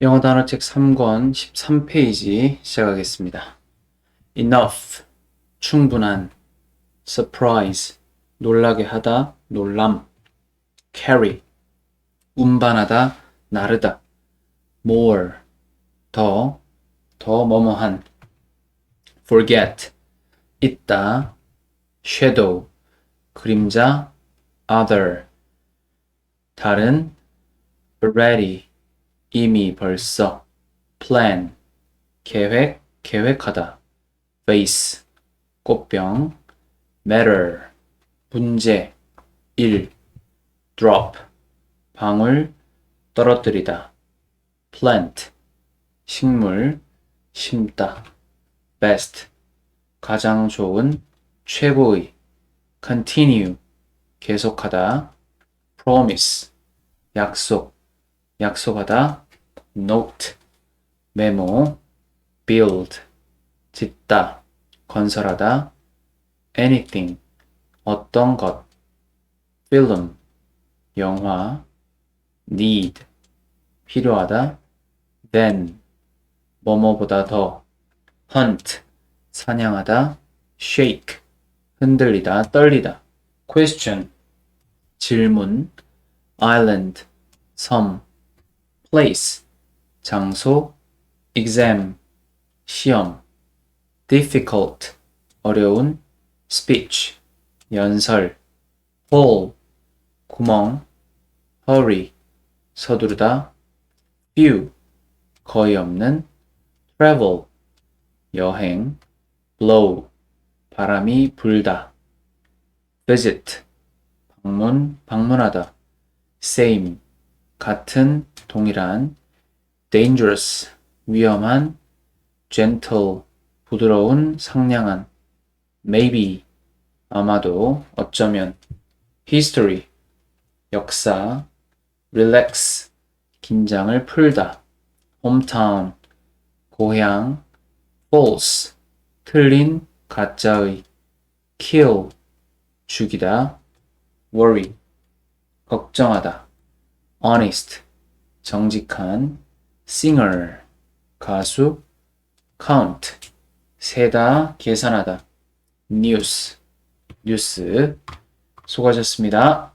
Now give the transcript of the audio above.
영어 단어책 3권 13페이지 시작하겠습니다. enough, 충분한, surprise, 놀라게 하다, 놀람, carry, 운반하다, 나르다, more, 더, 더 뭐뭐한, forget, 있다, shadow, 그림자, other, 다른, already, 이미 벌써 plan 계획 계획하다 vase 꽃병 matter 문제 일 drop 방울 떨어뜨리다 plant 식물 심다 best 가장 좋은 최고의 continue 계속하다 promise 약속 약속하다, note, 메모, build, 짓다, 건설하다, anything, 어떤 것, film, 영화, need, 필요하다, then, 뭐뭐보다 더, hunt, 사냥하다, shake, 흔들리다, 떨리다, question, 질문, island, 섬, place, 장소, exam, 시험, difficult, 어려운, speech, 연설, hole, 구멍, hurry, 서두르다, few, 거의 없는, travel, 여행, blow, 바람이 불다, visit, 방문, 방문하다, same, 같은, 동일한, dangerous, 위험한, gentle, 부드러운, 상냥한, maybe, 아마도, 어쩌면, history, 역사, relax, 긴장을 풀다, hometown, 고향, false, 틀린, 가짜의, kill, 죽이다, worry, 걱정하다, honest, 정직한, singer, 가수, count, 세다, 계산하다, news, 뉴스. 수고하셨습니다.